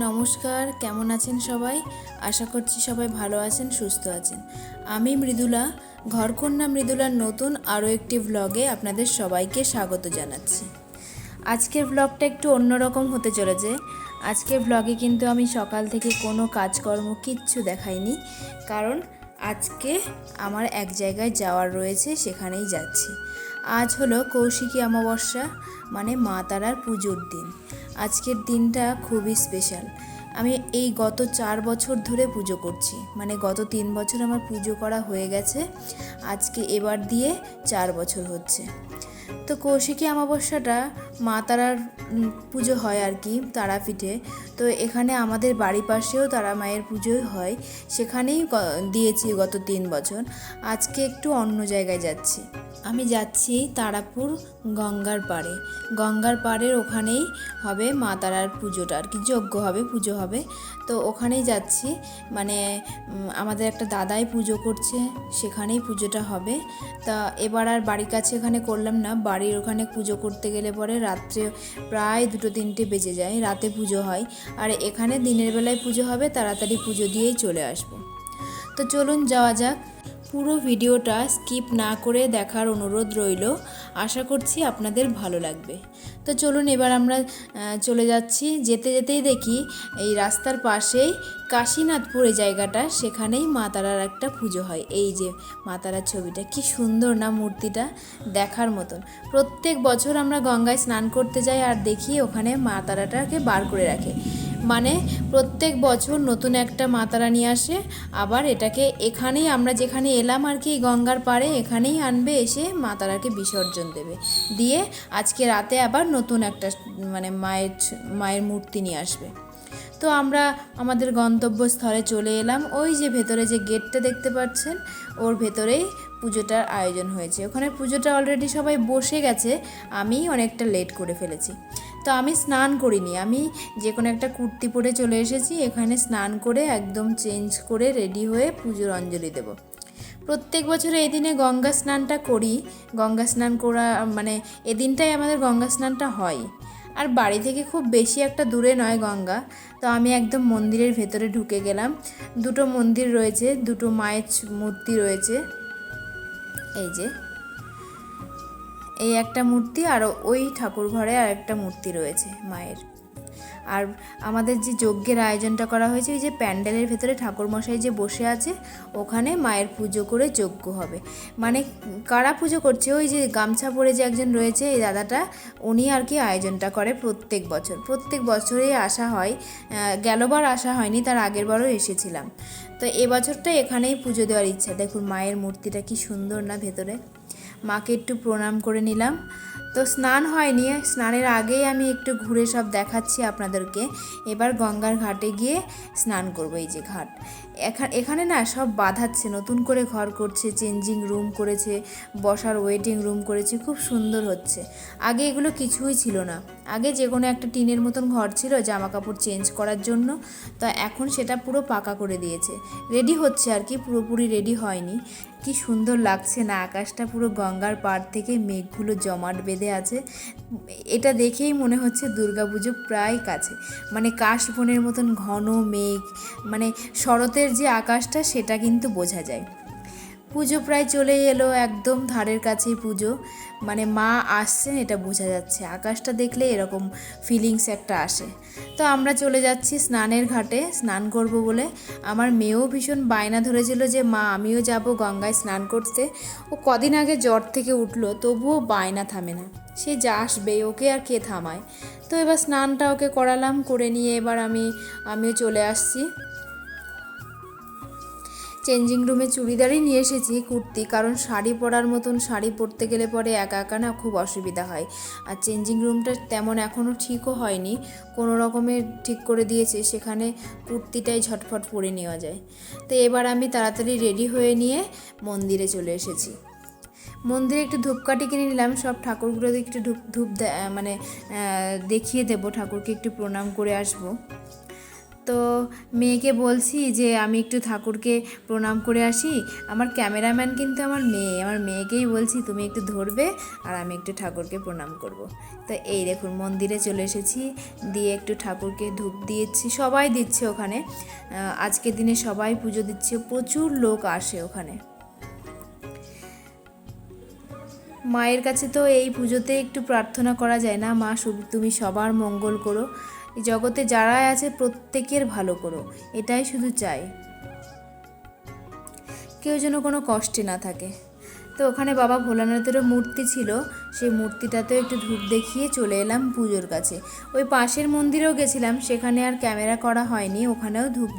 নমস্কার, কেমন আছেন সবাই? আশা করছি সবাই ভালো আছেন, সুস্থ আছেন। আমি মৃদুলা, ঘরকন্যা মৃদুলার নতুন আরও একটি ভ্লগে আপনাদের সবাইকে স্বাগত জানাচ্ছি। আজকের ভ্লগটা একটু অন্যরকম হতে চলেছে। আজকের ভ্লগে কিন্তু আমি সকাল থেকে কোনো কাজকর্ম কিচ্ছু দেখাইনি, কারণ আজকে আমার এক জায়গায় যাওয়ার রয়েছে, সেখানেই যাচ্ছি। আজ হলো কৌশিকী অমাবস্যা মানে মা তারার পুজোর দিন। আজকের দিনটা খুবই স্পেশাল আমি এই গত চার বছর ধরে পুজো করছি। মানে গত তিন বছর আমার পুজো করা হয়ে গেছে। আজকে এবার দিয়ে চার বছর হচ্ছে। তো কৌশিকী অমাবস্যাটা মা তারার পুজো হয় আর কি তারাপীঠে। তো এখানে আমাদের বাড়ির পাশেও তারা মায়ের পুজোই হয়। সেখানেই দিয়েছি গত তিন বছর। আজকে একটু অন্য জায়গায় যাচ্ছি। আমি যাচ্ছি তারাপুর গঙ্গার পাড়ে। গঙ্গার পাড়ের ওখানেই হবে মা তারার পুজোটা আর কি, যজ্ঞ হবে, পুজো হবে। তো ওখানেই যাচ্ছি। মানে আমাদের একটা দাদাই পুজো করছে, সেখানেই পুজোটা হবে। তা এবার আর বাড়ির কাছে এখানে করলাম না বাড়ির ওখানে পুজো করতে গেলে পরে রাত্রে প্রায় দুটো তিনটে বেজে যায়, রাতে পুজো হয়। আর এখানে দিনের বেলায় পুজো হবে, তাড়াতাড়ি পুজো দিয়েই চলে আসব। তো চলুন যাওয়া যাক। পুরো ভিডিওটা স্কিপ না করে দেখার অনুরোধ রইল। আশা করছি আপনাদের ভালো লাগবে। তো চলুন এবার আমরা চলে যাচ্ছি। যেতে যেতেই দেখি এই রাস্তার পাশেই কাশীনাথপুর এই জায়গাটা, সেখানেই মা তারার একটা পুজো হয়। এই যে মা তারার ছবিটা, কি সুন্দর না মূর্তিটা দেখার মতন। প্রত্যেক বছর আমরা গঙ্গায় স্নান করতে যাই আর দেখি ওখানে মা তারাটাকে বার করে রাখে। মানে প্রত্যেক বছর নতুন একটা মাতারা নিয়ে আসে, আবার এটাকে এখানেই আমরা যেখানে এলাম আর কি গঙ্গার পাড়ে, এখানেই আনবে এসে মাতারাকে বিসর্জন দেবে। দিয়ে আজকে রাতে আবার নতুন একটা মানে মায়ের মায়ের মূর্তি নিয়ে আসবে। তো আমরা আমাদের গন্তব্যস্থলে চলে এলাম। ওই যে ভেতরে যে গেটটা দেখতে পাচ্ছেন, ওর ভেতরেই পুজোটার আয়োজন হয়েছে। ওখানে পুজোটা অলরেডি সবাই বসে গেছে, আমি অনেকটা লেট করে ফেলেছি। তো আমি স্নান করিনি। আমি যে কোনো একটা কুর্তি পরে চলে এসেছি, এখানে স্নান করে একদম চেঞ্জ করে রেডি হয়ে পুজোর অঞ্জলি দেব। প্রত্যেক বছর এই দিনে গঙ্গা স্নানটা করি। গঙ্গা স্নান করা মানে এদিনটাই আমাদের গঙ্গা স্নানটা হয়। আর বাড়ি থেকে খুব বেশি একটা দূরে নয় গঙ্গা। তো আমি একদম মন্দিরের ভেতরে ঢুকে গেলাম। দুটো মন্দির রয়েছে, দুটো মায়ের মূর্তি রয়েছে। এই যে। এই একটা মূর্তি আর ওই ঠাকুর ঘরে আর একটা মূর্তি রয়েছে মায়ের। আর আমাদের যে যজ্ঞের আয়োজনটা করা হয়েছে ওই যে প্যান্ডেলের ভেতরে ঠাকুরমশাই যে বসে আছে, ওখানে মায়ের পুজো করে যজ্ঞ হবে। মানে কারা পুজো করছে? ওই যে গামছা পরে যে একজন রয়েছে, এই দাদাটা, উনি আর কি আয়োজনটা করে প্রত্যেক বছর। প্রত্যেক বছরেই আসা হয় গেলবার আসা হয়নি, তার আগের বারও এসেছিলাম। তো এবছরটা এখানেই পুজো দেওয়ার ইচ্ছা। দেখুন মায়ের মূর্তিটা কি সুন্দর না ভেতরে। মাকে একটু প্রণাম করে নিলাম। তো স্নান হয়নি, স্নানের আগেই আমি একটু ঘুরে সব দেখাচ্ছি আপনাদেরকে। এবার গঙ্গার ঘাটে গিয়ে স্নান করব এই যে ঘাট। এখা- এখানে না সব বাঁধাচ্ছে, নতুন করে ঘর করছে, চেঞ্জিং রুম করেছে, বসার ওয়েটিং রুম করেছে, খুব সুন্দর হচ্ছে। আগে এগুলো কিছুই ছিল না। আগে যে কোনো একটা টিনের মতন ঘর ছিল জামা কাপড় চেঞ্জ করার জন্য, তো এখন সেটা পুরো পাকা করে দিয়েছে। রেডি হচ্ছে আর কি, পুরোপুরি রেডি হয়নি। কি সুন্দর লাগছে না? আকাশটা পুরো গঙ্গার পাড় থেকে মেঘগুলো জমাট বেঁধে আছে। এটা দেখেই মনে হচ্ছে দুর্গাপুজো প্রায় কাছে। মানে কাশবনের মতন ঘন মেঘ মানে শরতের যে আকাশটা সেটা কিন্তু বোঝা যায়। পুজো প্রায় চলে এলো, একদম ধারের কাছেই পুজো। মানে মা আসছেন, এটা বোঝা যাচ্ছে। আকাশটা দেখলে এরকম ফিলিংস একটা আসে। তো আমরা চলে যাচ্ছি স্নানের ঘাটে, স্নান করব বলে। আমার মেয়েও ভীষণ বায়না ধরেছিল যে, মা, আমিও যাব গঙ্গায় স্নান করতে। ও কদিন আগে জ্বর থেকে উঠল, তবুও বায়না থামে না। সে যা আসবে ওকে আর কে থামায়? তো এবার স্নানটা ওকে করালাম, করে নিয়ে এবার আমি, আমিও চলে আসছি। চেঞ্জিং রুমে চুড়িদারই নিয়ে এসেছি কুর্তি, কারণ শাড়ি পরার মতন শাড়ি পরতে গেলে পরে একা একা না খুব অসুবিধা হয়। আর চেঞ্জিং রুমটা তেমন এখনও ঠিকও হয়নি, কোনো রকমের ঠিক করে দিয়েছে, সেখানে কুর্তিটাই ঝটফট পরে নেওয়া যায়। তো এবার আমি তাড়াতাড়ি রেডি হয়ে নিয়ে মন্দিরে চলে এসেছি। মন্দিরে একটু ধূপকাঠি কিনে নিলাম, সব ঠাকুরগুলোতে একটু ধূপ ধূপ মানে দেখিয়ে দেবো, ঠাকুরকে একটু প্রণাম করে আসব। তো মেয়েকে বলছি যে আমি একটু ঠাকুরকে প্রণাম করে আসি। আমার ক্যামেরাম্যান কিন্তু আমার মেয়ে। আমার মেয়েকেই বলছি, তুমি একটু ধরবে আর আমি একটু ঠাকুরকে প্রণাম করব। তো এই দেখুন, মন্দিরে চলে এসেছি। দিয়ে একটু ঠাকুরকে ধূপ দিয়েছি সবাই দিচ্ছে ওখানে। আজকের দিনে সবাই পুজো দিচ্ছে। প্রচুর লোক আসে ওখানে। মায়ের কাছে তো এই পুজোতে একটু প্রার্থনা করা যায় না। মা তুমি সবার মঙ্গল করো। এই জগতে যারাই আছে প্রত্যেকের ভালো করো, এটাই শুধু চাই। কেউ যেন কোনো কষ্টে না থাকে। তো ওখানে বাবা ভোলানাথেরও মূর্তি ছিল, সেই মূর্তিটাতেও একটু ধূপ দেখিয়ে চলে এলাম পুজোর কাছে। ওই পাশের মন্দিরেও গেছিলাম, সেখানে আর ক্যামেরা করা হয়নি, ওখানেও ধূপ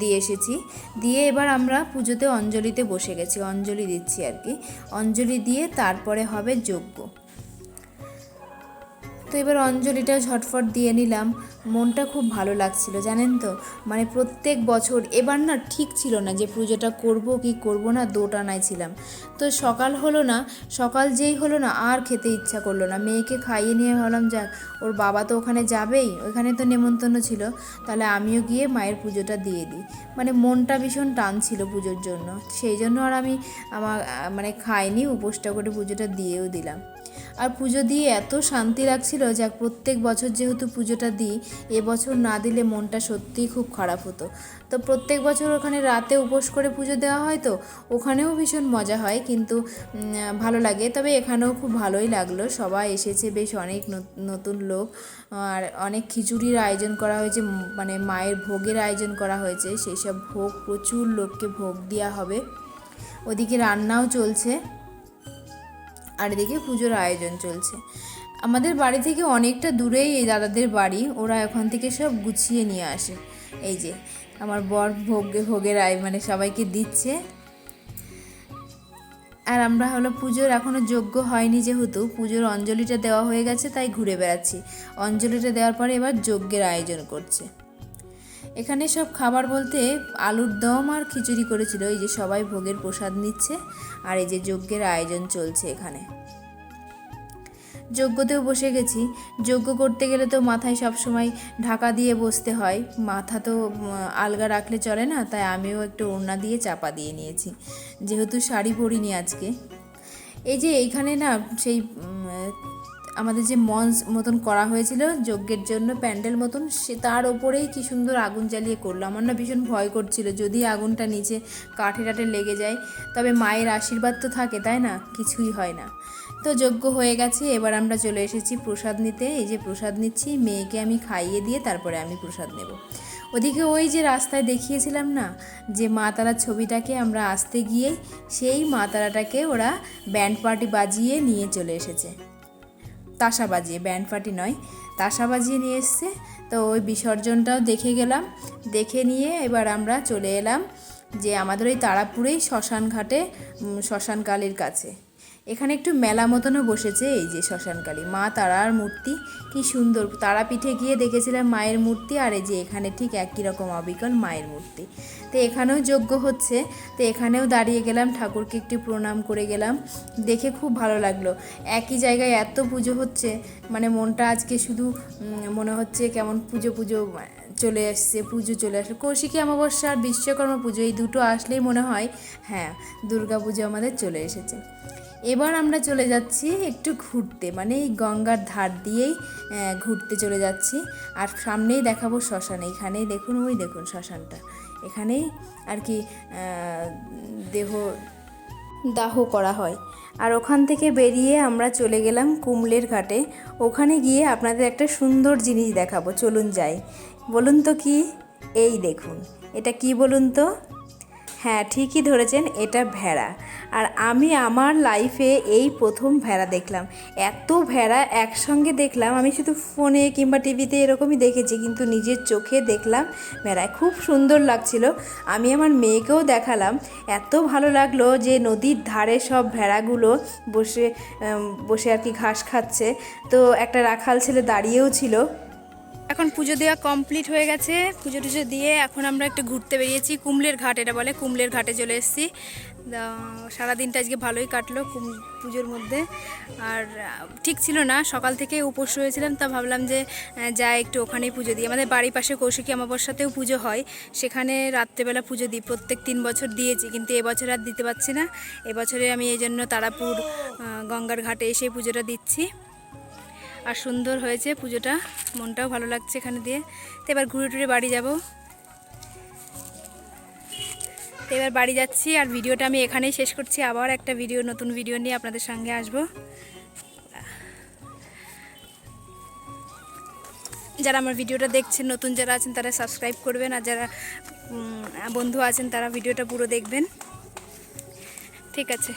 দিয়ে এসেছি। দিয়ে এবার আমরা পুজোতে অঞ্জলিতে বসে গেছি, অঞ্জলি দিচ্ছি আর কি। অঞ্জলি দিয়ে তারপরে হবে যজ্ঞ। তো এবার অঞ্জলিটা ঝটফট দিয়ে নিলাম। মনটা খুব ভালো লাগছিল, জানেন তো? মানে প্রত্যেক বছর, এবার না ঠিক ছিল না যে পুজোটা করব কি করব না, দোটানায় ছিলাম। তো সকাল হলো না, সকাল যেই হলো না, আর খেতে ইচ্ছা করল না। মেয়েকে খাইয়ে নিয়ে ভাবলাম, যাক, ওর বাবা তো ওখানে যাবেই, ওখানে তো নেমন্তন্ন ছিল। তাহলে আমিও গিয়ে মায়ের পুজোটা দিয়ে দিই। মানে মনটা ভীষণ টান ছিল পুজোর জন্য। সেই জন্য আর আমি আমার মানে খাইনি, উপোসটা করে পুজোটা দিয়েও দিলাম। আর পুজো দিয়ে এত শান্তি লাগছিল যাক প্রত্যেক বছর যেহেতু পুজোটা দিই এবছর না দিলে মনটা সত্যিই খুব খারাপ হতো। তো প্রত্যেক বছর ওখানে রাতে উপোস করে পুজো দেওয়া হয় তো, ওখানেও ভীষণ মজা হয় কিন্তু ভালো লাগে। তবে এখানেও খুব ভালোই লাগল। সবাই এসেছে, বেশ অনেক নতুন লোক, আর অনেক খিচুড়ির আয়োজন করা হয়েছে মানে মায়ের ভোগের আয়োজন করা হয়েছে। সেই সব ভোগ, প্রচুর লোককে ভোগ দেওয়া হবে। ওদিকে রান্নাও চলছে। আর এদিকে পুজোর আয়োজন চলছে। আমাদের বাড়ি থেকে অনেকটা দূরেই এই দাদাদের বাড়ি, ওরা ওখান থেকে সব গুছিয়ে নিয়ে আসে। এই যে, আমার বর ভোগে, ভোগের আয় মানে সবাইকে দিচ্ছে। আর আমরা হলো পুজোর এখনও যোগ্য হয়নি যেহেতু, পুজোর অঞ্জলিটা দেওয়া হয়ে গেছে, তাই ঘুরে বেড়াচ্ছি। অঞ্জলিটা দেওয়ার পরে এবার যজ্ঞের আয়োজন করছে। এখানে সব খাবার বলতে আলুর দম আর খিচুড়ি করেছিল। এই যে সবাই ভোগের প্রসাদ নিচ্ছে আর এই যে যজ্ঞের আয়োজন চলছে এখানে। যজ্ঞতেও বসে গেছি। যজ্ঞ করতে গেলে তো মাথায় সব সময় ঢাকা দিয়ে বসতে হয়। মাথা তো আলগা রাখলে চলে না, তাই আমিও একটু ওড়না দিয়ে চাপা দিয়ে নিয়েছি। যেহেতু শাড়ি পরিনি আজকে। এই যে এইখানে না সেই আমাদের যে মঞ্চ মতন করা হয়েছিল, যজ্ঞের জন্য প্যান্ডেল মতন, সে তার ওপরেই কি সুন্দর আগুন জ্বালিয়ে করল। আমার না ভীষণ ভয় করছিল, যদি আগুনটা নিচে কাঠে টাঠে লেগে যায়, তবে মায়ের আশীর্বাদ তো থাকে, তাই না? কিছুই হয় না। তো যজ্ঞ হয়ে গেছে, এবার আমরা চলে এসেছি প্রসাদ নিতে। এই যে প্রসাদ নিচ্ছি, মেয়েকে আমি খাইয়ে দিয়ে তারপরে আমি প্রসাদ নেব। ওদিকে ওই যে রাস্তায় দেখিয়েছিলাম না, যে মা তারার ছবিটাকে আমরা আসতে গিয়ে, সেই মা তারাটাকে ওরা ব্যান্ড পার্টি বাজিয়ে নিয়ে চলে এসেছে। তাসা বাজিয়ে ব্যান্ড পার্টি নয় তাসা বাজিয়ে নিয়ে এসছে। তো ওই বিসর্জনটাও দেখে গেলাম দেখে নিয়ে এবার আমরা চলে এলাম যে আমাদের ওই তারাপুরেই শ্মশান ঘাটে উম, শ্মশান কালীর কাছে। এখানে একটু মেলা মতনও বসেছে এই যে শ্মশানকালী। মা তারার মূর্তি, কি সুন্দর। তারাপীঠে গিয়ে দেখেছিলাম মায়ের মূর্তি আর এই যে এখানে ঠিক একই রকম অবিকল মায়ের মূর্তি। তো এখানেও যজ্ঞ হচ্ছে। তো এখানেও দাঁড়িয়ে গেলাম, ঠাকুরকে একটু প্রণাম করে গেলাম। দেখে খুব ভালো লাগল। একই জায়গায় এত পুজো হচ্ছে মানে মনটা আজকে শুধু মনে হচ্ছে কেমন পুজো পুজো চলে আসছে, পুজো চলে আসছে কৌশিকী অমাবস্যা আর বিশ্বকর্মা পুজো এই দুটো আসলেই মনে হয় হ্যাঁ দুর্গা পুজো আমাদের চলে এসেছে। এবার আমরা চলে যাচ্ছি একটু ঘুরতে মানে এই গঙ্গার ধার দিয়েই ঘুরতে চলে যাচ্ছি। আর সামনেই দেখাবো শ্মশান, এইখানেই দেখুন, ওই দেখুন শ্মশানটা। এখানেই আর কি দেহ, দাহ করা হয়। আর ওখান থেকে বেরিয়ে আমরা চলে গেলাম কুমলের ঘাটে। ওখানে গিয়ে আপনাদের একটা সুন্দর জিনিস দেখাবো, চলুন যাই। বলুন তো কি? এই দেখুন, এটা কি বলুন তো? হ্যাঁ ঠিকই ধরেছেন, এটা ভেড়া। আর আমি আমার লাইফে এই প্রথম ভেড়া দেখলাম। এত ভেড়া একসঙ্গে দেখলাম, আমি শুধু ফোনে কিংবা টিভিতে এরকমই দেখেছি, কিন্তু নিজের চোখে দেখলাম ভেড়া। খুব সুন্দর লাগছিল। আমি আমার মেয়েকেও দেখালাম। এত ভালো লাগল যে নদীর ধারে সব ভেড়াগুলো বসে বসে আর কি ঘাস খাচ্ছে। তো একটা রাখাল ছেলে দাঁড়িয়েও ছিল। এখন পুজো দেওয়া কমপ্লিট হয়ে গেছে। পুজো টুজো দিয়ে এখন আমরা একটু ঘুরতে বেরিয়েছি। কুমলের ঘাট এটা বলে, কুমলের ঘাটে চলে এসেছি। সারাদিনটা আজকে ভালোই কাটলো কুম, পুজোর মধ্যে। আর, ঠিক ছিল না, সকাল থেকে উপোস হয়েছিলাম তা ভাবলাম যে যাই একটু ওখানেই পুজো দিই। আমাদের বাড়ির পাশে কৌশিকী অমাবস্যাতেও পুজো হয়। সেখানে রাত্রেবেলা পুজো দিই, প্রত্যেক তিন বছর দিয়েছি, কিন্তু এবছর আর দিতে পারছি না। এবছরে আমি এই জন্য তারাপুর গঙ্গার ঘাটে এসে পুজোটা দিচ্ছি। আর সুন্দর হয়েছে পুজোটা। মনটাও ভালো লাগছে এখানে দিয়ে। তো এবার ঘুরে টুরে বাড়ি যাব। তো এবার বাড়ি যাচ্ছি আর ভিডিওটা আমি এখানেই শেষ করছি। আবার একটা ভিডিও, নতুন ভিডিও নিয়ে আপনাদের সঙ্গে আসব। যারা আমার ভিডিওটা দেখছেন, নতুন যারা আছেন, তারা সাবস্ক্রাইব করবেন। আর যারা বন্ধু আছেন, তারা ভিডিওটা পুরো দেখবেন। ঠিক আছে।